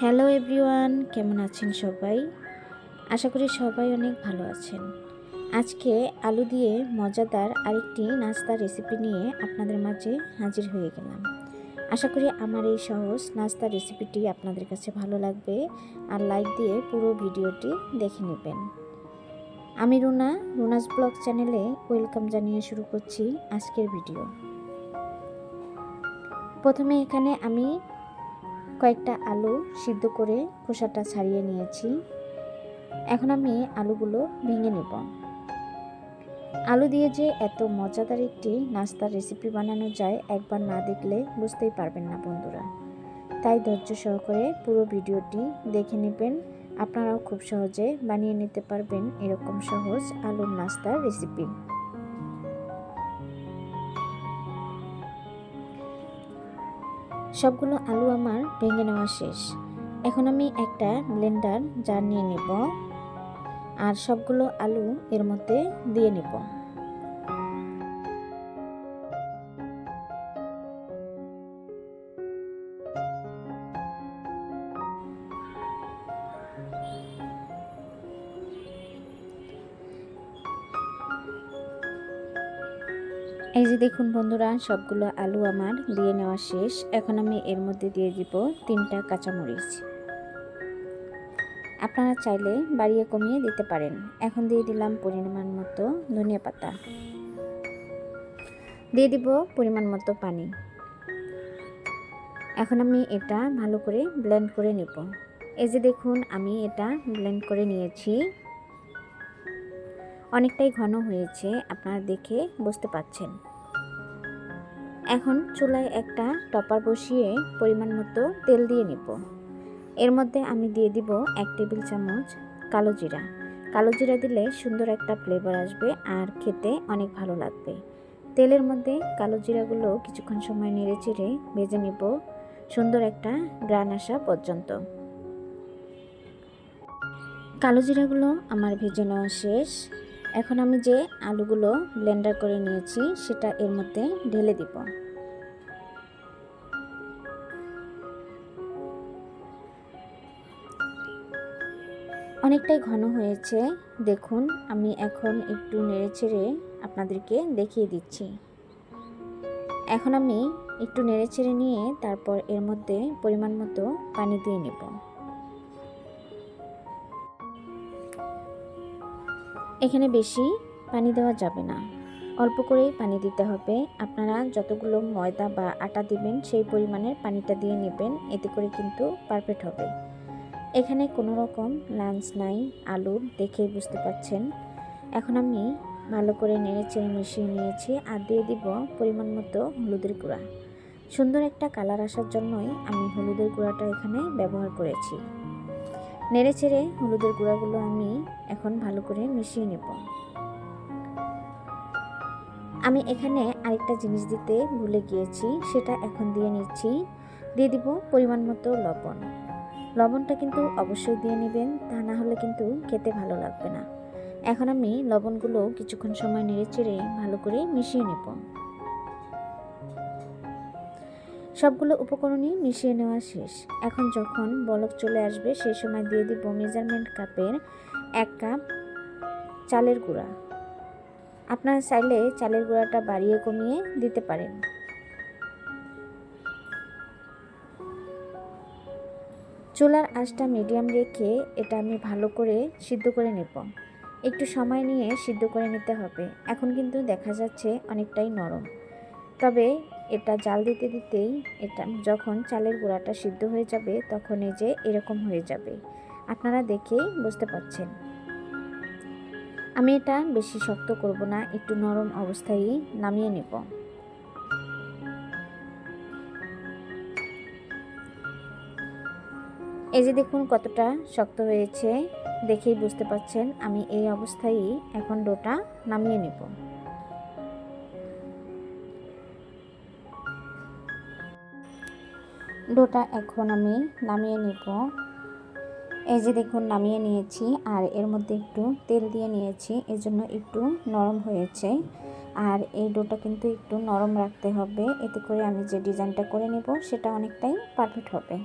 Hello everyone, কেমন আছেন সবাই? আশা করি সবাই অনেক ভালো আছেন। আজকে আলু দিয়ে মজাদার আরেকটি নাস্তার রেসিপি নিয়ে আপনাদের মাঝে হাজির হয়ে গেলাম। আশা করি আমার এই সহজ নাস্তার রেসিপিটি আপনাদের কাছে ভালো লাগবে আর লাইক দিয়ে পুরো ভিডিওটি দেখে নেবেন। আমি রুনা, রুনাস ব্লগ চ্যানেলে ওয়েলকাম জানিয়ে শুরু করছি আজকের ভিডিও। প্রথমে এখানে আমি কয়েকটা আলু সিদ্ধ করে খোসাটা ছাড়িয়ে নিয়েছি। এখন আমি আলুগুলো ভেঙে নেব। আলু দিয়ে যে এত মজাদার একটি নাস্তার রেসিপি বানানো যায় একবার না দেখলে বুঝতেই পারবেন না বন্ধুরা। তাই ধৈর্য সহকারে পুরো ভিডিওটি দেখে নেবেন। আপনারাও খুব সহজে বানিয়ে নিতে পারবেন এরকম সহজ আলুর নাস্তার রেসিপি সবগুলো আলু আমার ভেঙে নেওয়া শেষ। এখন আমি একটা ব্লেন্ডার জার নিয়ে নেব আর সবগুলো আলু এর মধ্যে দিয়ে নেব। এই যে দেখুন বন্ধুরা, সবগুলো আলু আমার দিয়ে নেওয়া শেষ। এখন আমি এর মধ্যে দিয়ে দিব তিনটা কাঁচামরিচ। আপনারা চাইলে বাড়িয়ে কমিয়ে দিতে পারেন। এখন দিয়ে দিলাম পরিমাণ মতো ধনিয়া পাতা। দিয়ে দিব পরিমাণ মতো পানি। এখন আমি এটা ভালো করে ব্লেন্ড করে নেব। এই যে দেখুন, আমি এটা ব্লেন্ড করে নিয়েছি। অনেকটাই ঘন হয়েছে, আপনারা দেখে বুঝতে পাচ্ছেন এখন চুলায় একটা টপার বসিয়ে পরিমাণ মতো তেল দিয়ে নিব। এর মধ্যে আমি দিয়ে দিব এক টেবিল চামচ কালো জিরা। কালো জিরা দিলে সুন্দর একটা ফ্লেভার আসবে আর খেতে অনেক ভালো লাগবে। তেলের মধ্যে কালো জিরাগুলো কিছুক্ষণ সময় নেড়ে চেড়ে ভেজে নিব, সুন্দর একটা গ্রান আসা পর্যন্ত। কালো জিরাগুলো আমার ভেজে নেওয়া শেষ। এখন আমি যে আলুগুলো ব্লেন্ডার করে নিয়েছি, সেটা এর মধ্যে ঢেলে দিব। অনেকটাই ঘন হয়েছে, দেখুন, আমি এখন একটু নেড়ে ছেড়ে আপনাদেরকে দেখিয়ে দিচ্ছি। এখন আমি একটু নেড়ে ছেড়ে নিয়ে তারপর এর মধ্যে পরিমাণ মতো পানি দিয়ে নেব। এখানে বেশি পানি দেওয়া যাবে না। অল্প করেই পানি দিতে হবে। আপনারা যতগুলো ময়দা বা আটা দিবেন, সেই পরিমাণের পানিটা দিয়ে নেবেন। এতে করে কিন্তু পারফেক্ট হবে। এখানে কোনো রকম লাঞ্চ নাই আলুর দেখেই বুঝতে পাচ্ছেন এখন আমি ভালো করে নেড়ে চেড়ে মিশিয়ে নিয়েছি আর দিয়ে দিব পরিমাণ মতো হলুদের গুঁড়া। সুন্দর একটা কালার আসার জন্যই আমি হলুদের গুঁড়াটা এখানে ব্যবহার করেছি। নেড়ে চেড়ে হলুদের গুঁড়াগুলো আমি এখন ভালো করে মিশিয়ে নেব। আমি এখানে আরেকটা জিনিস দিতে ভুলে গিয়েছি, সেটা এখন দিয়ে নিচ্ছি। দিয়ে দিব পরিমাণ মতো লবণ। লবণটা কিন্তু অবশ্যই দিয়ে নেবেন, তা না হলে কিন্তু খেতে ভালো লাগবে না। এখন আমি লবণগুলো কিছুক্ষণ সময় নেড়ে চেড়ে ভালো করে মিশিয়ে নেব। সবগুলো উপকরণই মিশিয়ে নেওয়া শেষ। এখন যখন বলক চলে আসবে সেই সময় দিয়ে দিব মেজারমেন্ট কাপের এক কাপ চালের গুঁড়া। আপনারা চাইলে চালের গুঁড়াটা বাড়িয়ে কমিয়ে দিতে পারেন। চুলার আঁচটা মিডিয়াম রেখে এটা আমি ভালো করে সিদ্ধ করে নেব। একটু সময় নিয়ে সিদ্ধ করে নিতে হবে। এখন কিন্তু দেখা যাচ্ছে অনেকটাই নরম। তবে এটা জাল দিতে দিতেই এটা যখন চালের গুঁড়াটা সিদ্ধ হয়ে যাবে, তখন এই যে এরকম হয়ে যাবে। আপনারা দেখেই বুঝতে পাচ্ছেন আমি এটা বেশি শক্ত করব না, একটু নরম অবস্থায় নামিয়ে নেব। এই যে দেখুন কতটা শক্ত হয়েছে, দেখেই বুঝতে পাচ্ছেন আমি এই অবস্থায় এখন ডোটা নামিয়ে নেব। ডোটা এখন আমি নামিয়ে নেব। এই যে দেখুন, নামিয়ে নিয়েছি আর এর মধ্যে একটু তেল দিয়ে নিয়েছি, এজন্য একটু নরম হয়েছে। আর এই ডোটা কিন্তু একটু নরম রাখতে হবে, এতে করে আমি যে ডিজাইনটা করে নেব সেটা অনেকটাই পারফেক্ট হবে।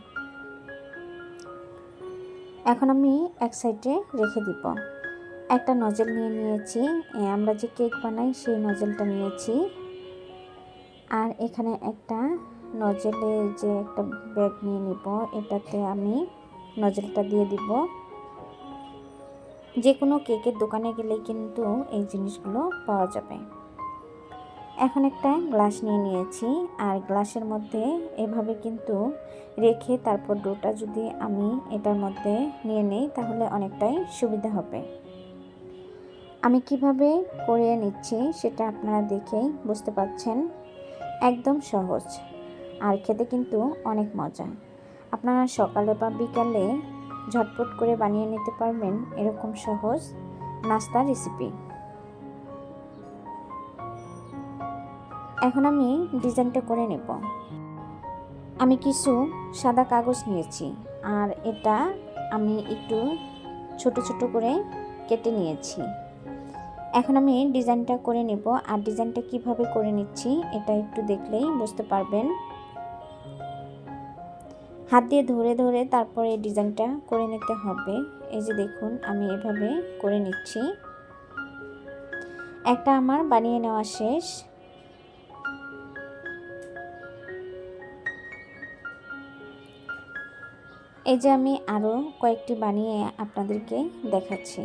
এখন আমি এক সাইডে রেখে দিব। একটা নজেল নিয়ে নিয়েছি আমরা যে কেক বানাই সেই নজেলটা নিয়েছি। আর এখানে একটা নজেলে যে একটা ব্যাগ নিয়ে নিব, এটাতে আমি নজেলটা দিয়ে দিব। যে কোনো কেকের দোকানে গেলেই কিন্তু এই জিনিসগুলো পাওয়া যাবে। এখন একটা গ্লাস নিয়ে নিয়েছি, আর গ্লাসের মধ্যে এভাবে কিন্তু রেখে তারপর ডোটা যদি আমি এটার মধ্যে নিয়ে নেই, তাহলে অনেকটাই সুবিধা হবে। আমি কীভাবে করে নিচ্ছি সেটা আপনারা দেখেই বুঝতে পারছেন। একদম সহজ। আর খেতে কিন্তু অনেক মজা। আপনারা সকালে বা বিকালে ঝটপট করে বানিয়ে নিতে পারবেন এরকম সহজ নাস্তা রেসিপি এখন আমি ডিজাইনটা করে নেব। আমি কিছু সাদা কাগজ নিয়েছি আর এটা আমি একটু ছোট ছোট করে কেটে নিয়েছি। এখন আমি ডিজাইনটা করে নেব আর ডিজাইনটা কীভাবে করে নিচ্ছি এটা একটু দেখলেই বুঝতে পারবেন। হাত দিয়ে ধরে ধরে তারপরে ডিজাইনটা করে নিতে হবে। এই যে দেখুন, আমি এভাবে করে নিচ্ছি। একটা আমার বানিয়ে নেওয়া শেষ। এই যে আমি আরও কয়েকটি বানিয়ে আপনাদেরকে দেখাচ্ছি।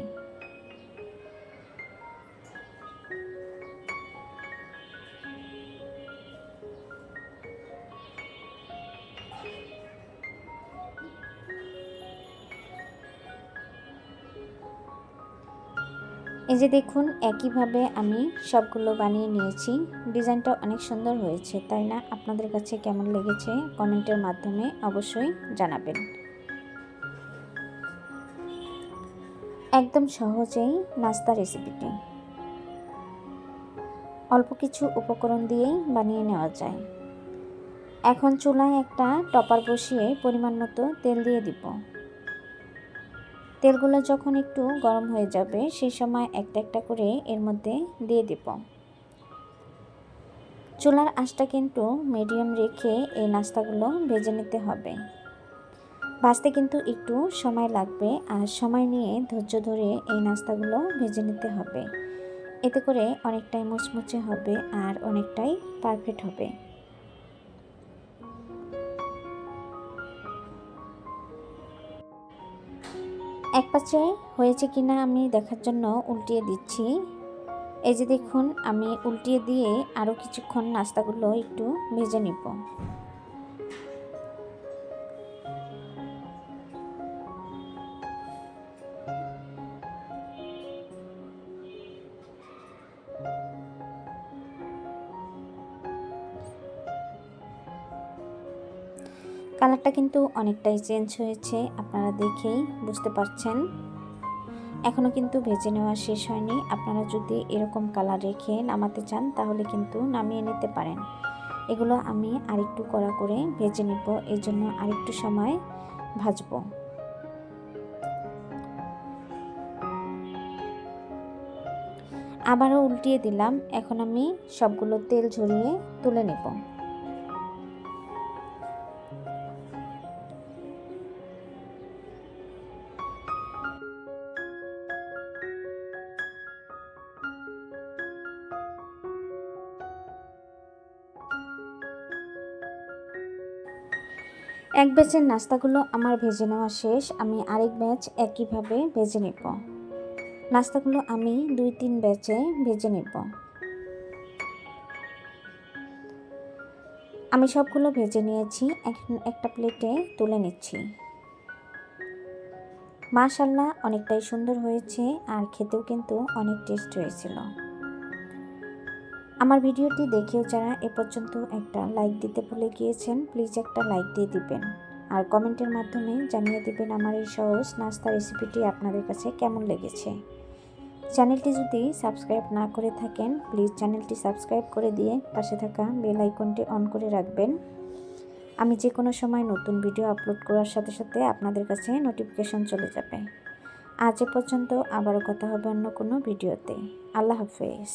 এই যে দেখুন, একইভাবে আমি সবগুলো বানিয়ে নিয়েছি। ডিজাইনটা অনেক সুন্দর হয়েছে, তাই না? আপনাদের কাছে কেমন লেগেছে কমেন্টের মাধ্যমে অবশ্যই জানাবেন। একদম সহজেই নাস্তা রেসিপিটি। অল্প কিছু উপকরণ দিয়েই বানিয়ে নেওয়া যায়। এখন চুলায় একটা টপার বসিয়ে পরিমাণ মতো তেল দিয়ে দিব। তেলগুলো যখন একটু গরম হয়ে যাবে সেই সময় একটা একটা করে এর মধ্যে দিয়ে দেব। চুলার আঁচটা কিন্তু মিডিয়াম রেখে এই নাস্তাগুলো ভেজে নিতে হবে। ভাজতে কিন্তু একটু সময় লাগবে আর সময় নিয়ে ধৈর্য ধরে এই নাস্তাগুলো ভেজে নিতে হবে। এতে করে অনেকটাই মুচমুচে হবে আর অনেকটাই পারফেক্ট হবে। এক পাশে হয়েছে কিনা আমি দেখার জন্য উল্টিয়ে দিচ্ছি। এই যে দেখুন, আমি উল্টিয়ে দিয়ে আরও কিছুক্ষণ নাস্তাগুলো একটু ভেজে নিব। কালারটা কিন্তু অনেকটাই চেঞ্জ হয়েছে, আপনারা দেখেই বুঝতে পারছেন। এখনও কিন্তু ভেজে নেওয়া শেষ হয়নি। আপনারা যদি এরকম কালার রেখে নামাতে চান, তাহলে কিন্তু নামিয়ে নিতে পারেন। এগুলো আমি আরেকটু কড়া করে ভেজে নিব। এই জন্য আরেকটু সময় ভাজবো। আবারও উল্টিয়ে দিলাম। এখন আমি সবগুলো তেল ঝরিয়ে তুলে নেব। এক ব্যাচের নাস্তাগুলো আমার ভেজে নেওয়া শেষ, আমি আরেক ব্যাচ একইভাবে ভেজে নেব। নাস্তাগুলো আমি দুই তিন ব্যাচে ভেজে নেব। আমি সবগুলো ভেজে নিয়েছি এখন একটা প্লেটে তুলে নিচ্ছি। মাশাল্লাহ অনেকটাই সুন্দর হয়েছে আর খেতেও কিন্তু অনেক টেস্ট হয়েছিল। আমার ভিডিওটি দেখেও যারা এ পর্যন্ত একটা লাইক দিতে ভুলে গিয়েছেন প্লিজ একটা লাইক দিয়ে দিবেন। আর কমেন্টের মাধ্যমে জানিয়ে দিবেন আমার এই সহজ নাস্তা রেসিপিটি আপনাদের কাছে কেমন লেগেছে। চ্যানেলটি যদি সাবস্ক্রাইব না করে থাকেন প্লিজ চ্যানেলটি সাবস্ক্রাইব করে দিয়ে পাশে থাকা বেল আইকনটি অন করে রাখবেন। আমি যে কোনো সময় নতুন ভিডিও আপলোড করার সাথে সাথে আপনাদের কাছে নোটিফিকেশন চলে যাবে। আজ এ পর্যন্ত আবারও কথা হবে অন্য কোনো ভিডিওতে আল্লাহ হাফেজ।